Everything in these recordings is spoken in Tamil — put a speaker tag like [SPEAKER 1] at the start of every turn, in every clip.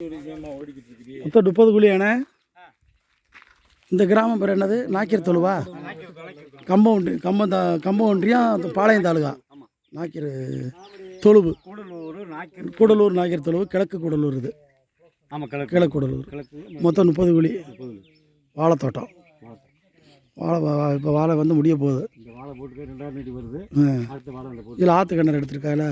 [SPEAKER 1] மொத்தம் முப்பது குழியாண்ணே இந்த கிராமம் பேர் என்னது? நாக்கிர தொழுவா? கம்பவுண்டு கம்பம் தா கம்பவுண்டியும் பாளையம் தாலுகா. நாக்கிர தொழுவு.
[SPEAKER 2] கூடலூர்
[SPEAKER 1] நாக்கிர தொழுவு கிழக்கு கூடலூர் இது.
[SPEAKER 2] ஆமாம் கிழக்கு.
[SPEAKER 1] கிழக்கு கூடலூர். மொத்தம் முப்பது குழி வாழைத்தோட்டம். வாழை இப்போ வாழை வந்து முடிய போகுது. இதில் ஆற்று கிணறு எடுத்திருக்கால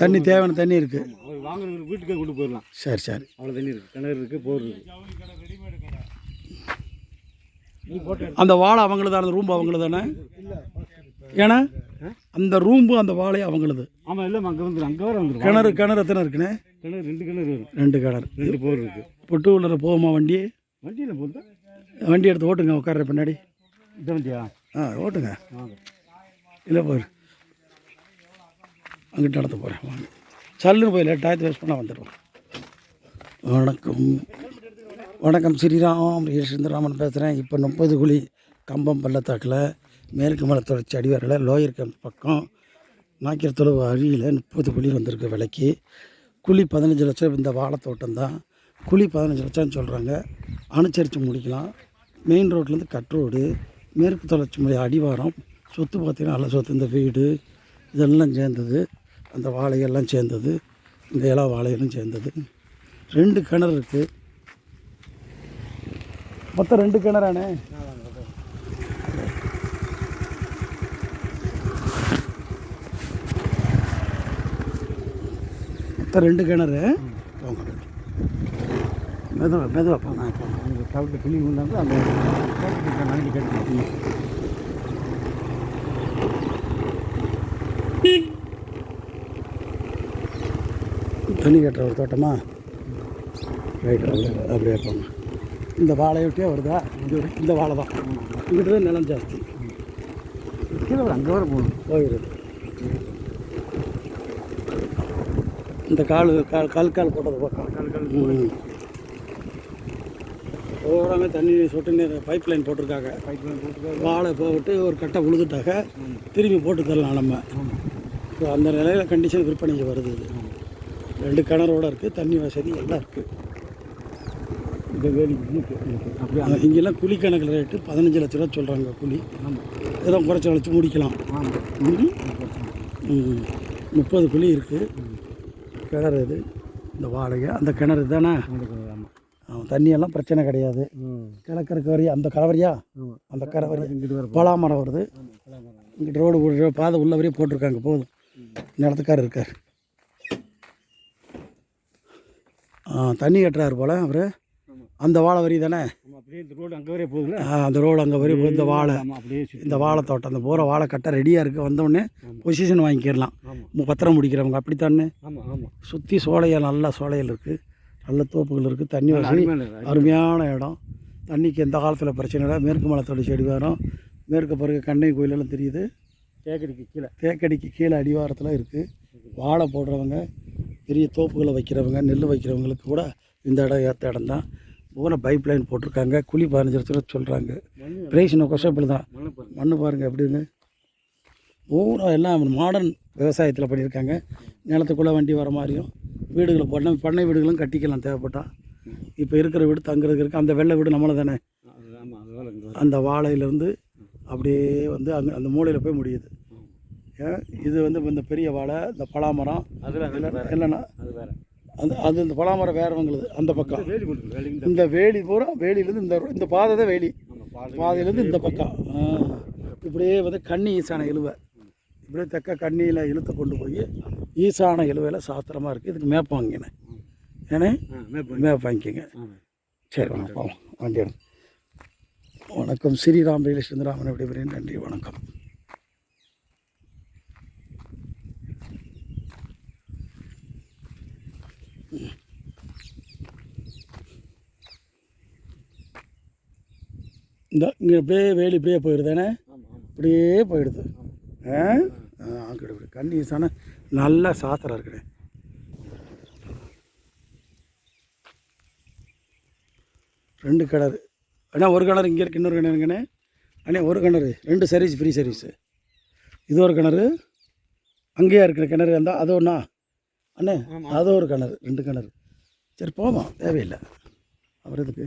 [SPEAKER 2] தண்ணி
[SPEAKER 1] தேவையான தண்ணி இருக்குது
[SPEAKER 2] வாங்குறவங்க வீட்டுக்கே கொண்டு போயிடலாம்.
[SPEAKER 1] சரி சரி.
[SPEAKER 2] அவ்வளோ தண்ணி இருக்குது கிணறு இருக்குது போர் இருக்குது நீ போட்டு
[SPEAKER 1] அந்த வாழை அவங்களுது அந்த ரூம் அவங்களுது தானே? ஏன்னா அந்த ரூம்பு அந்த வாழை அவங்களுது.
[SPEAKER 2] ஆமாம் இல்லை அங்கே வந்துடும் அங்கே வர வந்துடும்
[SPEAKER 1] கிணறு கிணறு எத்தனை இருக்குண்ணே?
[SPEAKER 2] கிணறு ரெண்டு கிணறு வரும்.
[SPEAKER 1] ரெண்டு கிணறு.
[SPEAKER 2] ரெண்டு போர் இருக்குது
[SPEAKER 1] இப்போ டூ வீலரில் போகுமா வண்டி?
[SPEAKER 2] வண்டியில் போகுது
[SPEAKER 1] வண்டி எடுத்து ஓட்டுங்க உட்கார்ற பின்னாடி.
[SPEAKER 2] இந்த வண்டியா?
[SPEAKER 1] ஆ ஓட்டுங்க. இல்லை போயிரு. அங்கிட்டு நடத்த போகிறேன் வாங்க. சல்லுன்னு போய் லேட்டாக வேஸ்ட் பண்ணால் வந்துடுவோம் வணக்கம். வணக்கம். ஸ்ரீராம். சுந்தரராமன் பேசுகிறேன் இப்போ முப்பது குழி கம்பம் பள்ளத்தாக்கில் மேற்கு மலை தொடர்ச்சி அடிவாரில் லோயர் கேம்ப் பக்கம் நாக்கிற தொழுவு முப்பது குழி வந்திருக்கு விலைக்கு. குழி பதினஞ்சு லட்சம் இந்த வாழைத்தோட்டம் தான். குழி பதினஞ்சு லட்சம்னு சொல்கிறாங்க அனுசரித்து முடிக்கலாம். மெயின் ரோட்லேருந்து கட் ரோடு மேற்கு தொடர்ச்சி மலை அடிவாரம் சொத்து பார்த்திங்கன்னா நல்ல சொத்து இந்த வீடு இதெல்லாம் சேர்ந்தது. அந்த வாழையெல்லாம் சேர்ந்தது இந்த இலா வாழையெல்லாம் சேர்ந்தது. ரெண்டு கிணறு இருக்குது மொத்தம் ரெண்டு கிணறானே? மொத்தம் ரெண்டு கிணறு. போங்க மெதுவா மெதுவா போங்க
[SPEAKER 2] அந்த கவுட்டு கிளி கொண்டாந்து அந்த வாங்கி கட்டி.
[SPEAKER 1] தண்ணி கட்டுற ஒரு தோட்டமா? ரைட் அப்படியே போங்க. இந்த வாழையொட்டியே வருதா? இது ஒரு- இந்த வாழை தான். இங்கிட்ட நிலம் ஜாஸ்தி.
[SPEAKER 2] கீழே வர அங்கே வர போகணும்.
[SPEAKER 1] போயிடுது இந்த கால் கால் கல் கால் போட்டது பக்கம்
[SPEAKER 2] கல் கல்
[SPEAKER 1] ம். ஓராமே தண்ணி சொட்டு நீர் பைப் லைன் போட்டிருக்காங்க.
[SPEAKER 2] பைப் போட்டு
[SPEAKER 1] வாழை போட்டு ஒரு கட்டை உழுதுட்டாக்க திரும்பி போட்டு தரலாம் நம்ம. ஸோ அந்த நிலையில் கண்டிஷன் விற்பனைக்கு வருது இது. ரெண்டு கிணறோட இருக்குது தண்ணி வசதி எல்லாம் இருக்குது
[SPEAKER 2] இந்த வேலி. அப்படியே?
[SPEAKER 1] இங்கெல்லாம் குழி கணக்கில் ரேட்டு பதினஞ்சு லட்ச ரூபா சொல்கிறாங்க குழி. ஏதோ குறைச்சி வளைச்சி முடிக்கலாம். முப்பது குழி இருக்குது கிணறு இது இந்த வாழைங்க அந்த கிணறு தானே தண்ணியெல்லாம் பிரச்சனை கிடையாது. கிழக்கருக்கு வரையா அந்த கலவரியா? அந்த கரை
[SPEAKER 2] இங்கிட்டு வர
[SPEAKER 1] பலாமரம் வருது. இங்கிட்ட ரோடு பாதை உள்ள வரையும் போட்டிருக்காங்க போதும். நிலத்துக்காரர் இருக்கார் ஆ, தண்ணி கட்டுறாரு போல் அவர். அந்த வாழை வரி தானே?
[SPEAKER 2] இந்த ரோடு அங்கே வரையே
[SPEAKER 1] அந்த வரையும் இந்த வாழை. இந்த வாழை தோட்டம் அந்த போகிற வாழை கட்ட ரெடியாக இருக்குது வந்தோடனே பொசிஷன் வாங்கிக்கிடலாம். பத்திரம் முடிக்கிறவங்க அப்படித்தானே? சுற்றி சோலைகள் நல்ல சோலைகள் இருக்குது நல்ல தோப்புகள் இருக்குது தண்ணி வசதி.
[SPEAKER 2] அருமையான இடம்.
[SPEAKER 1] தண்ணிக்கு எந்த காலத்தில் பிரச்சனை இல்லை. மேற்கு மலை தொழில் செடி வரும் மேற்கு பிறகு கண்ணை கோயிலெல்லாம் தெரியுது.
[SPEAKER 2] தேக்கடிக்கு கீழே.
[SPEAKER 1] தேக்கடிக்கு கீழே அடிவாரத்தில் இருக்குது வாழை போடுறவங்க பெரிய தோப்புகளை வைக்கிறவங்க நெல் வைக்கிறவங்களுக்கு கூட இந்த இடம் ஏற்ற இடம் தான். பூரா பைப் லைன் போட்டிருக்காங்க. குழி ரூபா சொல்கிறாங்க நோ கொசப்பில் தான்.
[SPEAKER 2] மண்ணு
[SPEAKER 1] பாருங்கள் எப்படின்னு. பூரா எல்லாம் மாடர்ன் விவசாயத்தில் பண்ணியிருக்காங்க. நிலத்துக்குள்ளே வண்டி வர மாதிரியும் வீடுகளை பண்ணை பண்ணை வீடுகளும் கட்டிக்கலாம் தேவைப்பட்டா. இப்போ இருக்கிற வீடு தங்குறதுக்கு இருக்குது அந்த வெள்ளை வீடு நம்மளை தானே? அந்த வாழையிலேருந்து அப்படியே வந்து அங்கே அந்த மூலையில் போய் முடியுது. இது வந்து இந்த பெரிய வாழை இந்த பலாமரம் இல்லைன்னா அந்த அது இந்த பலாமரம் வேறவங்களுது அந்த பக்கம்.
[SPEAKER 2] இந்த
[SPEAKER 1] வேலி பூரா வேலியிலேருந்து இந்த இந்த பாதை தான் வேலி. பாதையிலேருந்து இந்த பக்கம். இப்படியே வந்து கண்ணி ஈசான இழுவை இப்படியே தெக்க கண்ணியில் இழுத்து கொண்டு போய் ஈசான இழுவையில் சாத்திரமாக இருக்குது இதுக்கு மேப் வாங்கினேன். ஏன்னா
[SPEAKER 2] மேப்
[SPEAKER 1] வாங்கிக்கோங்க. சரி வாங்க போவோம் வண்டி வணக்கம். ஸ்ரீராம் ரயில்வே சுந்தராமன் விடைபெறேன் நன்றி வணக்கம். இந்த இங்கே இப்படியே வேலி இப்படியே போயிடுதானே இப்படியே போயிடுது. ஆ? அங்கிட்ட இப்படி கண்டிஷான நல்ல சாத்திரம் இருக்குண்ணே ரெண்டு கிணறு அண்ணா ஒரு கிணறு இங்கே இருக்கு இன்னொரு கிணறுங்கண்ணே அண்ணே ஒரு கிணறு ரெண்டு சர்வீஸ் ஃப்ரீ சர்வீஸு இது ஒரு கிணறு அங்கேயா இருக்கிற கிணறு இருந்தால் அது ஒன்றா அண்ணே அது ஒரு கிணறு ரெண்டு கிணறு. சரி போவோம். தேவையில்லை. அவர் எதுக்கு?